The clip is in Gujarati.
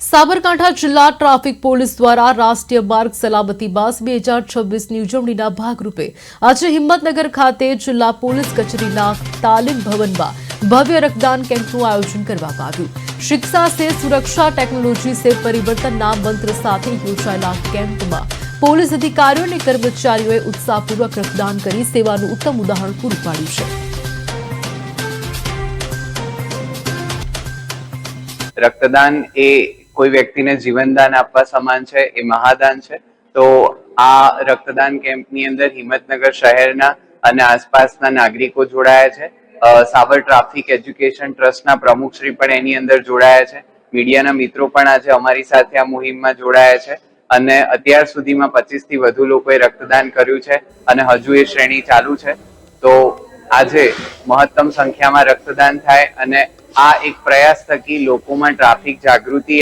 સાબરકાંઠા જિલ્લા ટ્રાફિક પોલીસ દ્વારા રાષ્ટ્રીય માર્ગ સલામતી માસ બે હજાર છવ્વીસની ઉજવણીના ભાગરૂપે આજે હિંમતનગર ખાતે જિલ્લા પોલીસ કચેરીના તાલીમ ભવનમાં ભવ્ય રક્તદાન કેમ્પનું આયોજન કરવામાં આવ્યું. શિક્ષા સે સુરક્ષા ટેકનોલોજી સે પરિવર્તનના મંત્ર સાથે યોજાયેલા કેમ્પમાં પોલીસ અધિકારીઓ અને કર્મચારીઓએ ઉત્સાહપૂર્વક રક્તદાન કરી સેવાનું ઉત્તમ ઉદાહરણ પૂરું પાડ્યું છે. રક્તદાન એ કોઈ વ્યક્તિને જીવનદાન આપવા સમાન છે, એ મહાદાન છે. તો આ રક્તદાન કેમ્પની અંદર હિંમતનગર શહેરના અને આસપાસના નાગરિકો જોડાયા છે. સાબર ટ્રાફિક એજ્યુકેશન ટ્રસ્ટના પ્રમુખશ્રી પણ એની અંદર જોડાયા છે. મીડિયાના મિત્રો પણ આજે અમારી સાથે આ મુહિમમાં જોડાયા છે. અને અત્યાર સુધીમાં પચીસથી વધુ લોકોએ રક્તદાન કર્યું છે અને હજુ એ શ્રેણી ચાલુ છે. તો આજે મહત્તમ સંખ્યામાં રક્તદાન થાય અને આ એક પ્રયાસ થકી લોકોમાં ટ્રાફિક જાગૃતિ